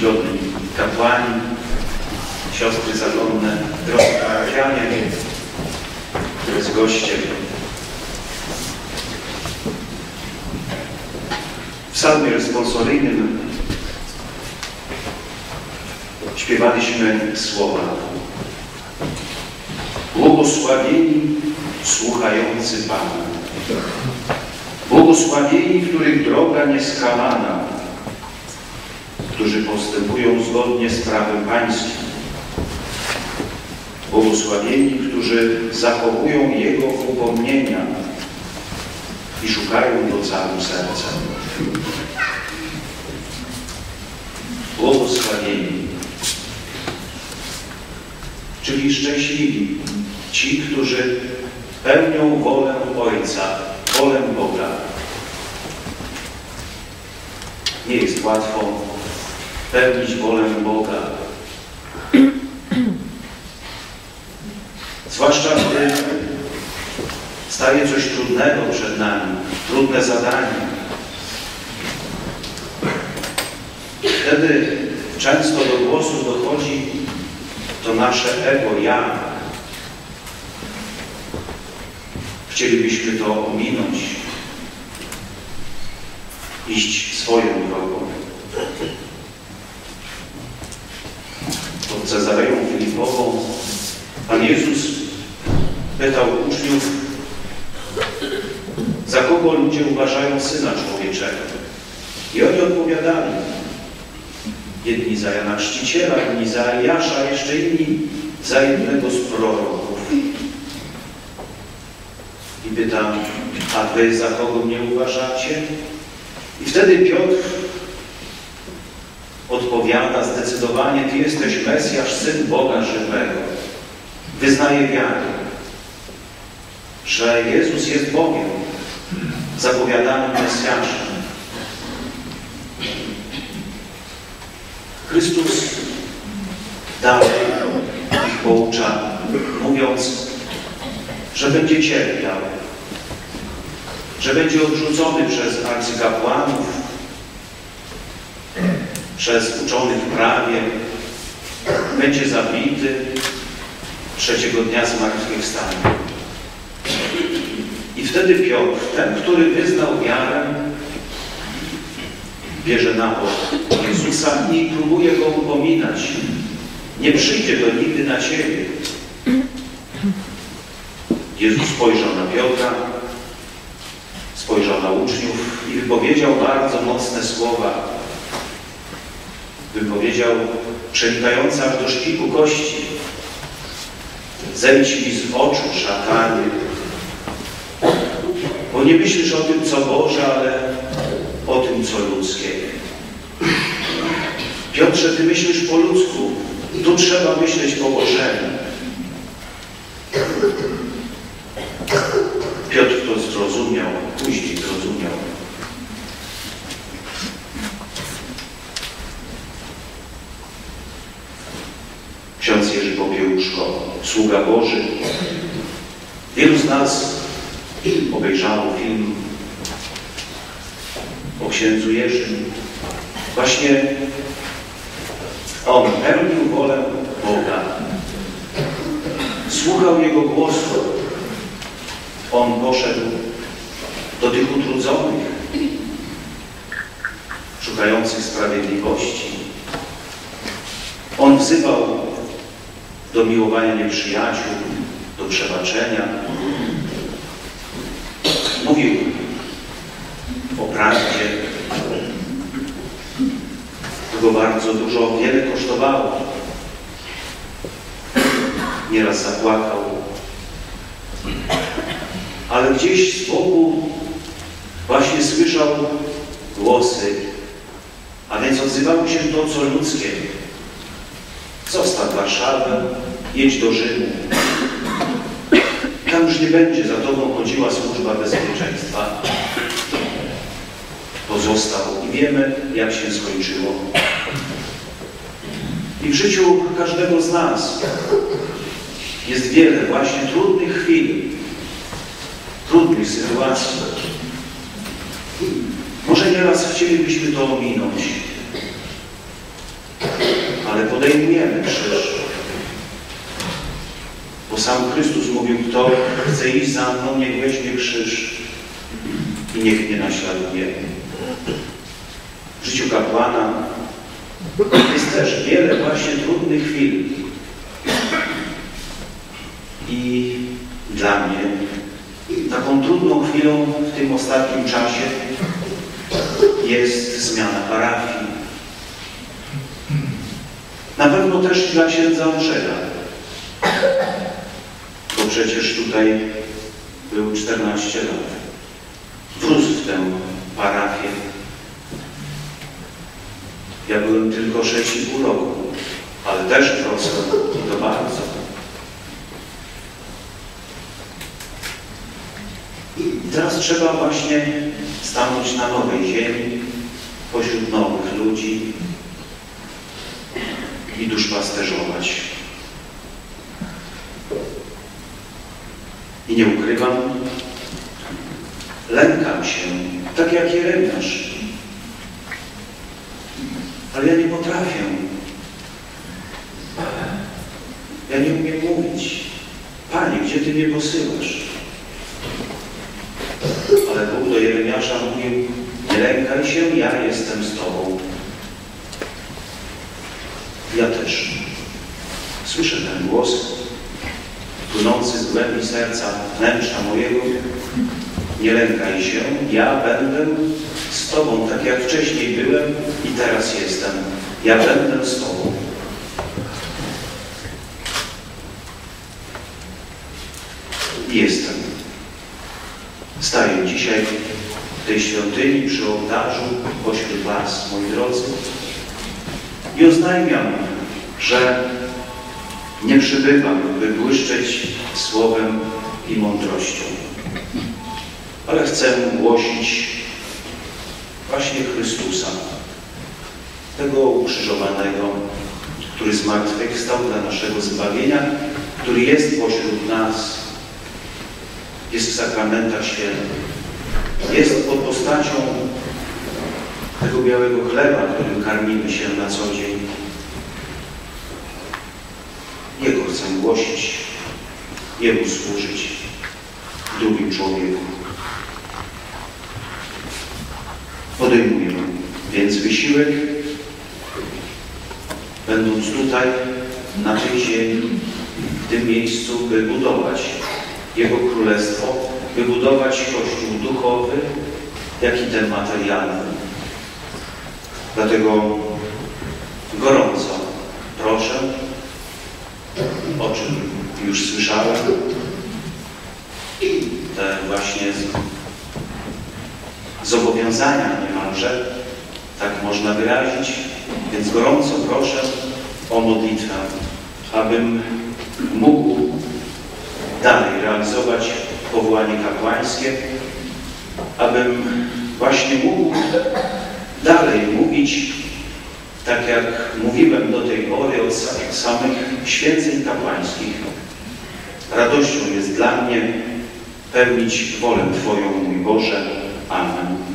czcigodni kapłani, siostry zakonne, drodzy parafianie, drodzy goście. W psalmie responsoryjnym śpiewaliśmy słowa Błogosławieni słuchający Pana. Błogosławieni, których droga nieskalana, którzy postępują zgodnie z prawem pańskim. Błogosławieni, którzy zachowują Jego upomnienia i szukają Go całym sercem. Błogosławieni, czyli szczęśliwi, ci, którzy pełnią wolę Ojca, wolę Boga. Nie jest łatwo pełnić wolę Boga. Zwłaszcza gdy staje coś trudnego przed nami, trudne zadanie. Wtedy często do głosu dochodzi to nasze ego, ja. Chcielibyśmy to ominąć, iść swoją drogą. Pod Cezareją Filipową Pan Jezus pytał uczniów, za kogo ludzie uważają Syna Człowieczego. I oni odpowiadali, jedni za Jana Chrzciciela, inni za Eliasza, jeszcze inni za jednego z proroków. I pytam, a wy za kogo mnie uważacie? I wtedy Piotr odpowiada zdecydowanie, Ty jesteś Mesjasz, Syn Boga żywego. Wyznaje wiarę, że Jezus jest Bogiem, zapowiadanym Mesjaszem. Chrystus dalej ich poucza, mówiąc, że będzie cierpiał, że będzie odrzucony przez arcykapłanów, przez uczonych prawie, będzie zabity, trzeciego dnia zmartwychwstanie. I wtedy Piotr, ten, który wyznał wiarę, bierze na bok Jezusa i próbuje Go upominać. Nie przyjdzie to nigdy na Ciebie. Jezus spojrzał na Piotra, spojrzał na uczniów i wypowiedział bardzo mocne słowa. Wypowiedział przenikające aż do szpiku kości. Zejdź mi z oczu, szatanie, bo nie myślisz o tym, co Boże, ale o tym, co ludzkie. Piotrze, ty myślisz po ludzku, tu trzeba myśleć po Bożemu. Piotr to zrozumiał, później zrozumiał. Ksiądz Jerzy Popiełuszko, sługa Boży. Wielu z nas obejrzało film o księdzu Jerzym. Właśnie on pełnił wolę Boga. Słuchał Jego głosu. On poszedł do tych utrudzonych, szukających sprawiedliwości. On wzywał do miłowania nieprzyjaciół, do przebaczenia. Mówił o prawdzie. To go bardzo dużo, wiele kosztowało. Nieraz zapłakał. Ale gdzieś z boku właśnie słyszał głosy, a więc odzywało się to, co ludzkie. Zostaw Warszawę, jedź do Rzymu. Tam już nie będzie za tobą chodziła służba bezpieczeństwa. Pozostał i wiemy, jak się skończyło. I w życiu każdego z nas jest wiele właśnie trudnych chwil, trudnych sytuacji. Może nieraz chcielibyśmy to ominąć. podejmujemy krzyż. Bo sam Chrystus mówił, kto chce iść za mną, niech weźmie krzyż i niech mnie naśladuje. W życiu kapłana jest też wiele właśnie trudnych chwil. I dla mnie taką trudną chwilą w tym ostatnim czasie jest zmiana parafii. Na pewno też dla księdza Andrzeja, bo przecież tutaj był 14 lat. Wrósł w tę parafię. Ja byłem tylko 6,5 roku, ale też wrosłem i to bardzo. I teraz trzeba właśnie stanąć na nowej ziemi, pośród nowych ludzi i duszpasterzować. I nie ukrywam, lękam się, tak jak Jeremiasz. Ale ja nie potrafię. Ja nie umiem mówić. Panie, gdzie Ty mnie posyłasz? Ale Bóg do Jeremiasza mówił, nie lękaj się, ja jestem z Tobą. Ja też słyszę ten głos płynący z głębi serca, wnętrza mojego. Nie lękaj się, ja będę z Tobą, tak jak wcześniej byłem i teraz jestem. Ja będę z Tobą. Jestem. Staję dzisiaj w tej świątyni przy ołtarzu pośród Was, moi drodzy, i oznajmiam, że nie przybywam, by błyszczeć słowem i mądrością, ale chcę głosić właśnie Chrystusa, tego ukrzyżowanego, który zmartwychwstał dla naszego zbawienia, który jest pośród nas, jest w sakramentach świętych, jest pod postacią tego białego chleba, którym karmimy się na co dzień. Jego chcę głosić, Jemu służyć drugim człowieku. Podejmuję więc wysiłek, będąc tutaj, na tej ziemi, w tym miejscu, by budować Jego Królestwo, by budować Kościół duchowy, jak i ten materialny. Dlatego gorąco proszę, o czym już słyszałem, te właśnie zobowiązania niemalże, tak można wyrazić, więc gorąco proszę o modlitwę, abym mógł dalej realizować powołanie kapłańskie, abym właśnie mógł dalej mówić, tak jak mówiłem do tej pory od samych święceń kapłańskich. Radością jest dla mnie pełnić wolę Twoją, mój Boże. Amen.